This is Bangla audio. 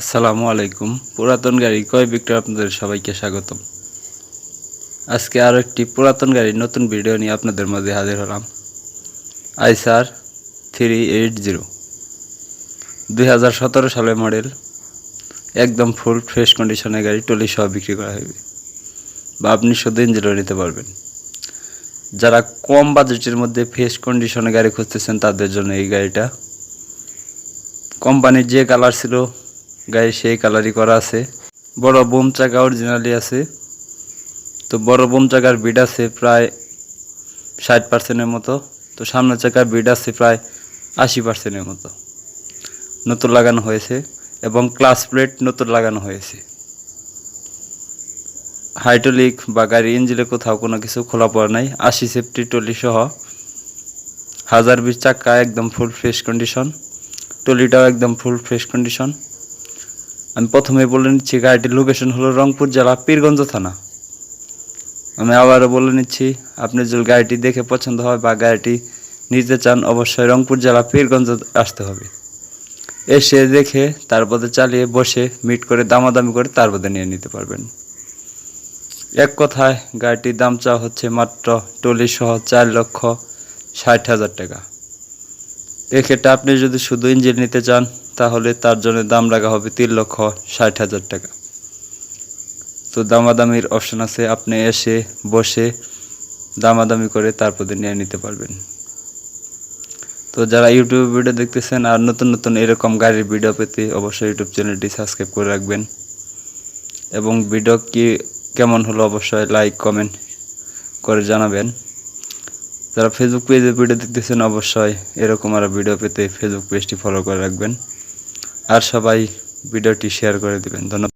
আসসালামু আলাইকুম। পুরাতন গাড়ি কয় বিক্রয় আপনাদের সবাইকে স্বাগতম। আজকে আরও একটি পুরাতন গাড়ির নতুন ভিডিও নিয়ে আপনাদের মাঝে হাজির হলাম। আইসার থ্রি এইট জিরো। দুই সালের মডেল। একদম ফুল ফ্রেশ কন্ডিশনের গাড়ি টলি সহ বিক্রি করা হবে বা আপনি শুধু ইঞ্জিনও নিতে পারবেন। যারা কম বাজেটের মধ্যে ফ্রেশ কন্ডিশনে গাড়ি খুঁজতেছেন, তাদের জন্য এই গাড়িটা। কোম্পানির যে কালার ছিল গাড়ি সেই কালারই করা আছে। বড় বোম চাকা অরিজিনালি আছে। তো বড় বোম চাকার বিড আছে প্রায় ষাট পার্সেন্টের মতো। তো সামনের চাকার বিড আছে প্রায় আশি পার্সেন্টের মতো। নতুন লাগানো হয়েছে এবং ক্লাস প্লেট নতুন লাগানো হয়েছে। হাইড্রোলিক বা গাড়ির ইঞ্জিনে কোথাও কোনো কিছু খোলা পড়া নাই। আশি সেফটি টলি সহ হাজার বিশ চাকা একদম ফুল ফ্রেশ কন্ডিশন টলিটাও একদম ফুল ফ্রেশ কন্ডিশন আমি প্রথমে বলে নিচ্ছি, গাড়িটির লোকেশন হলো রংপুর জেলা পীরগঞ্জ থানা। আমি আবারও বলে নিচ্ছি, আপনি যদি গাড়িটি দেখে পছন্দ হয় বা গাড়িটি নিতে চান, অবশ্যই রংপুর জেলা পীরগঞ্জ আসতে হবে। এসে দেখে তারপরে চালিয়ে বসে মিট করে দামাদামি করে তারপরে নিয়ে নিতে পারবেন। এক কথায়, গাড়িটির দাম চাওয়া হচ্ছে মাত্র টলি সহ চার লক্ষ ষাট হাজার টাকা। এক্ষেত্রে আপনি যদি শুধু ইঞ্জিন নিতে চান, তাহলে তার জন্য দাম রাখা হবে তিন লক্ষ ষাট হাজার টাকা। তো দামাদামির অপশন আছে, আপনি এসে বসে দামাদামি করে তারপরে নিয়ে নিতে পারবেন। তো যারা ইউটিউব ভিডিও দেখতেছেন আর নতুন নতুন এরকম গাড়ির ভিডিও পেতে অবশ্যই ইউটিউব চ্যানেলটি সাবস্ক্রাইব করে রাখবেন। এবং ভিডিও কি কেমন হলো অবশ্যই লাইক, কমেন্ট করে জানাবেন। যারা ফেসবুক পেজে ভিডিও দেখতেছেন, অবশ্যই এরকম আরও ভিডিও পেতে ফেসবুক পেজটি ফলো করে রাখবেন। আর সবাই ভিডিওটি শেয়ার করে দেবেন। ধন্যবাদ।